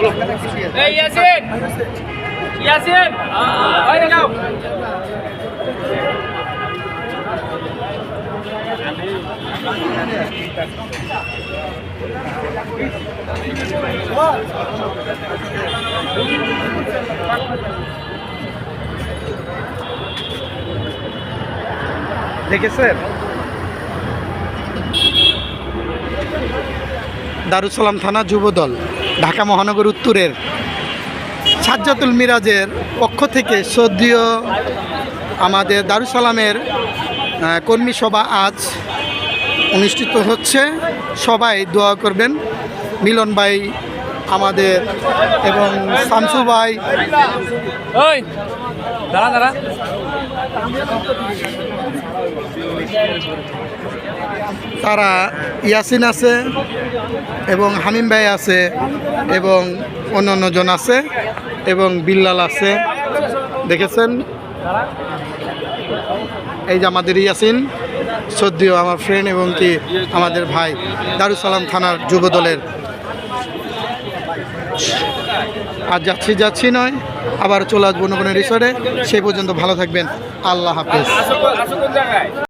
ইয়াসিন! ইয়াসিন! দারুসালাম থানা যুবদল ঢাকা মহানগর উত্তরের সাজ্জাতুল মিরাজের পক্ষ থেকে শ্রদ্ধীয় আমাদের দারুসালামের কর্মী সভা আজ অনুষ্ঠিত হচ্ছে। সবাই দোয়া করবেন। মিলন ভাই আমাদের এবং শামসু ভাই। দাঁড়া দাঁড়া। তারা ইয়াসিন আছে এবং হামিম ভাই আছে এবং অন্য অন্যজন আছে এবং বিল্লাল আছে। দেখেছেন? এই যে আমাদের ইয়াসিন সদ্যীয় আমার ফ্রেন্ড এবং কি আমাদের ভাই, দারুসালাম থানার যুব দলের। আর যাচ্ছি যাচ্ছি নয়, আবার চলে আসব অন্য কোনো রিসোর্টে সেই পর্যন্ত ভালো থাকবেন। আল্লাহ হাফেজ।